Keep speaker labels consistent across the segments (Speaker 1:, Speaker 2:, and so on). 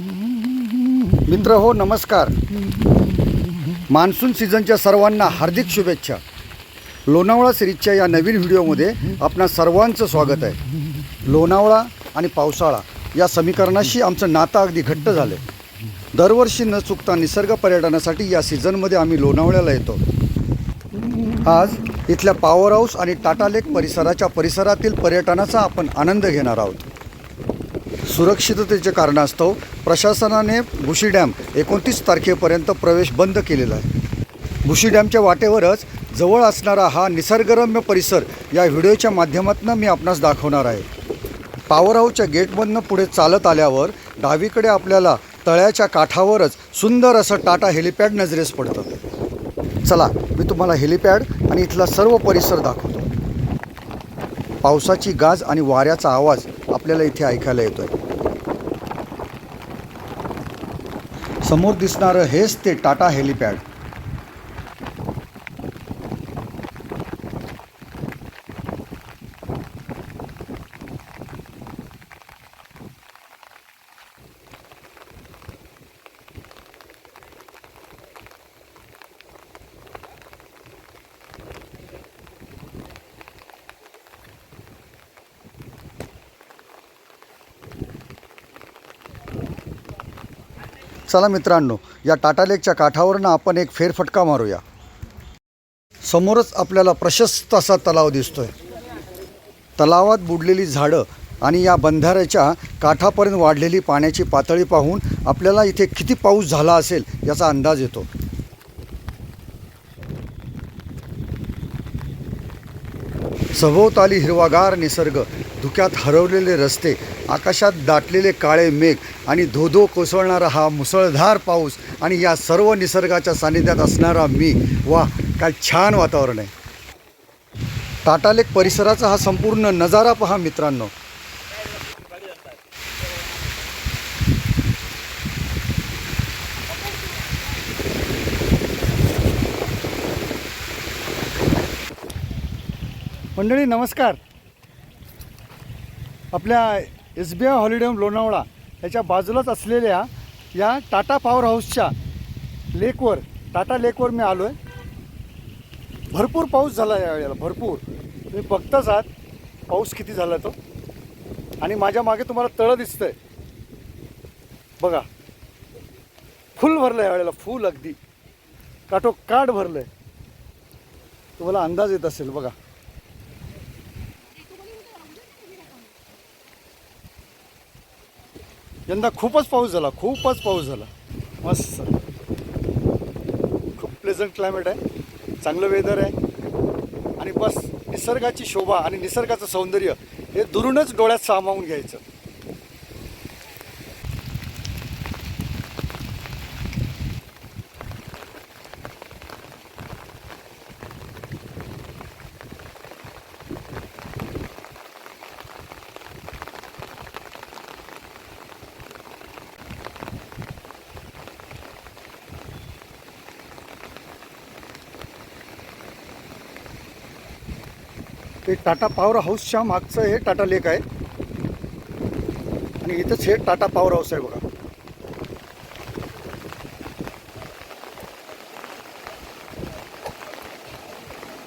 Speaker 1: मित्र हो नमस्कार. मान्सून सीझनच्या सर्वांना हार्दिक शुभेच्छा. लोणावळा सिरीजच्या या नवीन व्हिडिओमध्ये आपणा सर्वांचं स्वागत आहे. लोणावळा आणि पावसाळा या समीकरणाशी आमचं नातं अगदी घट्ट झालं. आहे दरवर्षी न चुकता निसर्ग पर्यटनासाठी या सीझनमध्ये आम्ही लोणावळ्याला येतो. आज इथल्या पॉवर हाऊस आणि टाटा लेक परिसराच्या परिसरातील पर्यटनाचा आपण आनंद घेणार आहोत. सुरक्षिततेच्या कारणास्तव प्रशासनाने भुशी डॅम एकोणतीस तारखेपर्यंत प्रवेश बंद केलेला आहे. भुशी डॅमच्या वाटेवरच जवळ असणारा हा निसर्गरम्य परिसर या व्हिडिओच्या माध्यमातून मी आपणास दाखवणार आहे. पॉवर हाऊसच्या गेटमधनं पुढे चालत आल्यावर डावीकडे आपल्याला तळ्याच्या काठावरच सुंदर असं टाटा हेलिपॅड नजरेस पडतं. चला मी तुम्हाला हेलिपॅड आणि इथला सर्व परिसर दाखवतो. पावसाची गाज आणि वाऱ्याचा आवाज आपल्याला इथे ऐकायला येतोय. समोर दिसणारं हेच ते टाटा हेलिपॅड. चला मित्रांनो या टाटा लेकच्या काठावरनं आपण एक फेरफटका मारूया. समोरच आपल्याला प्रशस्त असा तलाव दिसतोय. तलावात बुडलेली झाडं आणि या बंधाऱ्याच्या काठापर्यंत वाढलेली पाण्याची पातळी पाहून आपल्याला इथे किती पाऊस झाला असेल याचा अंदाज येतो. सभोवताली हिरवागार निसर्ग धुक्यात हरवलेले रस्ते आकाशात दाटलेले काळे मेघ आणि धोधो कोसळणारा हा मुसळधार पाऊस आणि या सर्व निसर्गाच्या सानिध्यात असणारा मी वा काय छान वातावरण आहे. टाटा लेक परिसराचा हा संपूर्ण नजारा पहा मित्रांनो. मंडळी नमस्कार. आपल्या S B I holiday home Lonavala याच्या बाजूलाच असलेल्या या टाटा पॉवर हाऊसच्या लेकवर टाटा लेकवर मी आलो आहे भरपूर पाऊस झाला या वेळेला भरपूर. तुम्ही बघताच आहात पाऊस किती झाला तो. आणि माझ्या मागे तुम्हाला तळं दिसतं आहे बघा. फुल भरलं या वेळेला फुल अगदी. काठो काठ भरलं आहे तुम्हाला अंदाज येत असेल बघा. यंदा खूपच पाऊस झाला खूपच पाऊस झाला. मस्त. खूप प्लेझंट क्लायमेट आहे. चांगलं वेदर आहे. आणि बस निसर्गाची शोभा आणि निसर्गाचं सौंदर्य हे दुरूनच डोळ्यात सामावून घ्यायचं. ते टाटा पॉवर हाऊसच्या मागचं हे टाटा लेक आहे. आणि इथंच हे टाटा पॉवर हाऊस आहे बघा.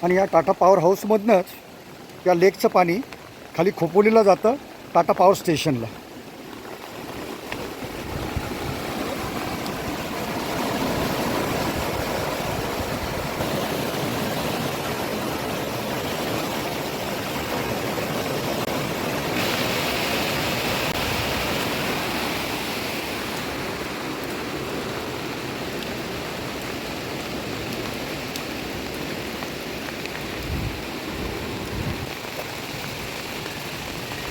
Speaker 1: आणि या टाटा पॉवर हाऊसमधनंच या लेकचं पाणी खाली खोपोलीला जातं टाटा पॉवर स्टेशनला.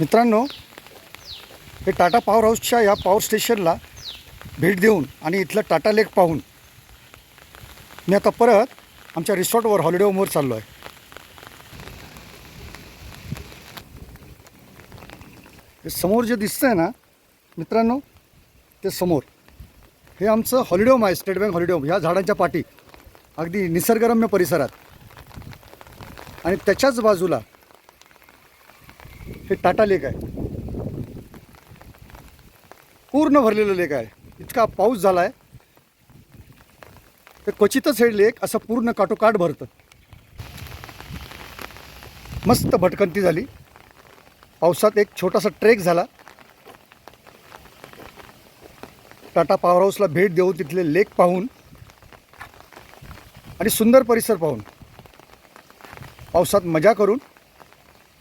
Speaker 1: मित्रांनो हे टाटा पॉवर हाऊसच्या या पॉवर स्टेशनला भेट देऊन आणि इथलं टाटा लेक पाहून मी आता परत आमच्या रिसॉर्टवर हॉलिडे होमवर चाललो आहे. हे समोर जे दिसतंय ना मित्रांनो ते समोर. हे आमचं हॉलिडे होम आहे स्टेट बँक हॉलिडे होम. ह्या झाडांच्या पाठी अगदी निसर्गरम्य परिसरात. आणि त्याच्याच बाजूला हे टाटा लेक आहे. पूर्ण भरलेलं लेक आहे. इतका पाऊस झाला आहे तर क्वचितच हे लेक असं पूर्ण काटोकाट भरतं. मस्त भटकंती झाली. पावसात एक छोटासा ट्रेक झाला. टाटा पॉवर हाऊसला भेट देऊन तिथले लेक पाहून आणि सुंदर परिसर पाहून. पावसात मजा करून.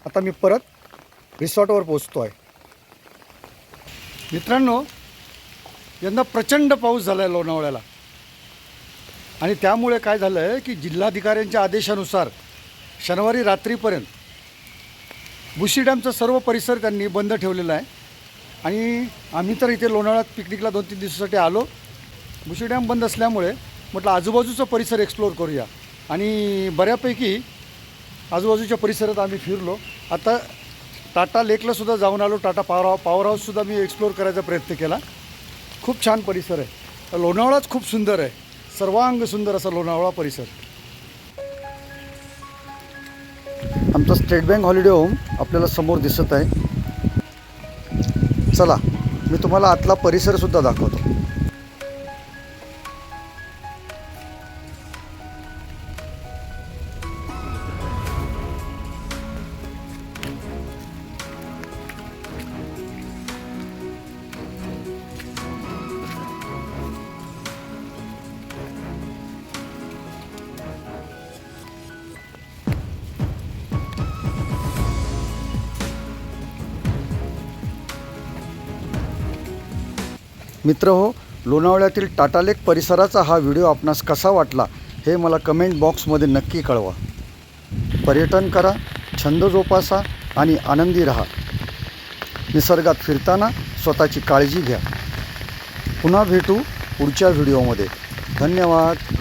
Speaker 1: आता मी परत रिसॉर्टवर पोचतो आहे मित्रांनो यंदा प्रचंड पाऊस झाला आहे लोणावळ्याला. आणि त्यामुळे काय झालं आहे की जिल्हाधिकाऱ्यांच्या आदेशानुसार शनिवारी रात्रीपर्यंत बुशी डॅमचा सर्व परिसर त्यांनी बंद ठेवलेला आहे. आणि आम्ही तर इथे लोणावळ्यात पिकनिकला दोन तीन दिवसासाठी आलो. बुशी डॅम बंद असल्यामुळे म्हटलं आजूबाजूचा परिसर एक्सप्लोअर करूया. आणि बऱ्यापैकी आजूबाजूच्या परिसरात आम्ही फिरलो. आता टाटा लेकला सुद्धा जाऊन आलो. टाटा पॉवर हाऊ पॉवर हाऊससुद्धा मी एक्सप्लोअर करायचा प्रयत्न केला. खूप छान परिसर आहे. लोणावळाच खूप सुंदर आहे. सर्वांग सुंदर असा लोणावळा परिसर. आमचं स्टेट बँक हॉलिडे होम आपल्याला समोर दिसत आहे. चला मी तुम्हाला आतला परिसरसुद्धा दाखवतो. मित्र हो लोणावळ्यातील टाटा लेक परिसराचा हा व्हिडिओ आपणास कसा वाटला हे मला कमेंट बॉक्समध्ये नक्की कळवा. पर्यटन करा छंद जोपासा आणि आनंदी राहा. निसर्गात फिरताना स्वतःची काळजी घ्या. पुन्हा भेटू पुढच्या व्हिडिओमध्ये. धन्यवाद.